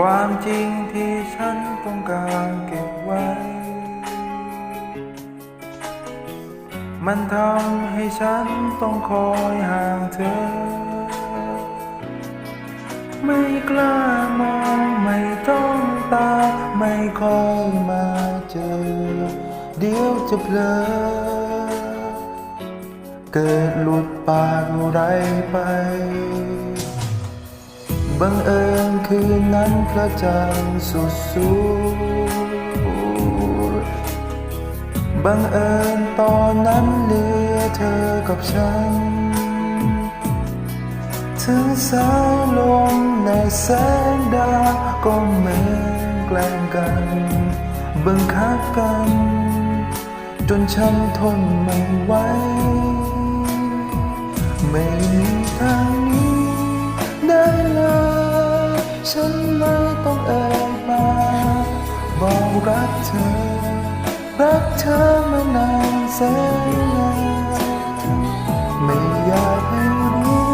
ความจริงที่ฉันต้องการเก็บไว้ มันทำให้ฉันต้องคอยห่างเธอ ไม่กล้ามองไม่ต้องตา ไม่คอยมาเจอ เดี๋ยวจะเพลอ เกิดหลุดปากไรไป บังเอิญคืนนั้นพระจันทร์สุดสูดบังเอิญตอนนั้นเหลือเธอกับฉัน ถึงสายลมในแสงดาวก็เหมือนแกล้งกันบังคับกัน จนฉันทนไม่ไหวไม่มีทางนี้ ฉันเลยต้องเอ่ยปากบอกรักเธอ รักเธอมานานแสนนานไม่อยากให้รู้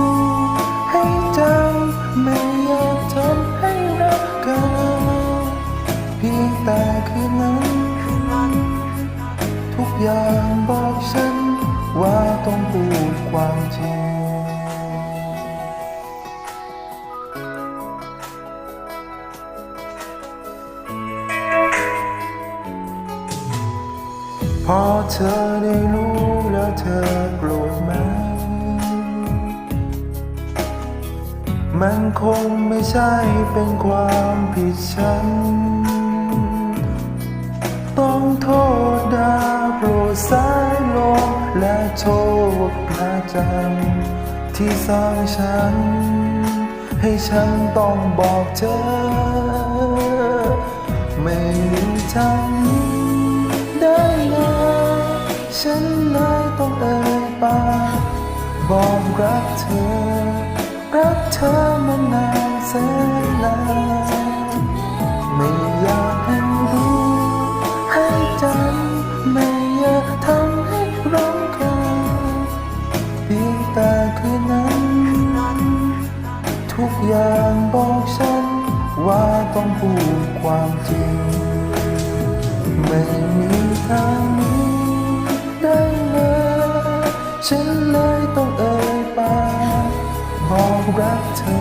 ให้จำไม่อยากทำให้รักกันเพียงแต่คืนนั้นทุกอย่างบอกฉันว่าต้องพูดความจริง พอเธอได้รู้แล้วเธอโกรธไหม มันคงไม่ใช่เป็นความผิดฉัน ต้องโทษดาวโปรดสายลมและโทษพระจันทร์ที่สร้างฉัน ให้ฉันต้องบอกเธอ ไม่มีทาง ฉันเลยต้องเอ่ยปากบอกรักเธอ รักเธอมานานแสนนานไม่อยากให้รู้ให้จำไม่อยากทำให้ร้องไห้เพียงแต่คืนนั้น ทุกอย่างบอกฉันว่าต้องพูดความจริง ไม่มี ฉันเลยต้องเอ่ยปากบอกรักเธอ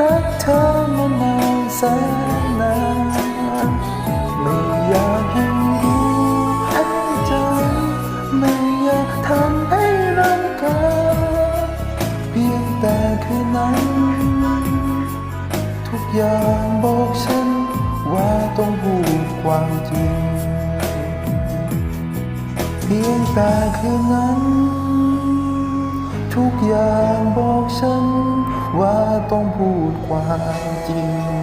รักเธอมานานแสนนานไม่อยากให้รู้ให้ใจไม่อยากทำให้รำคาญเพียงแต่คืนนั้น ทุกอย่างบอกฉันว่าต้องพูดความจริง เพียงแต่คืนนั้น ทุกอย่างบอกฉัน ว่าต้องพูดความจริง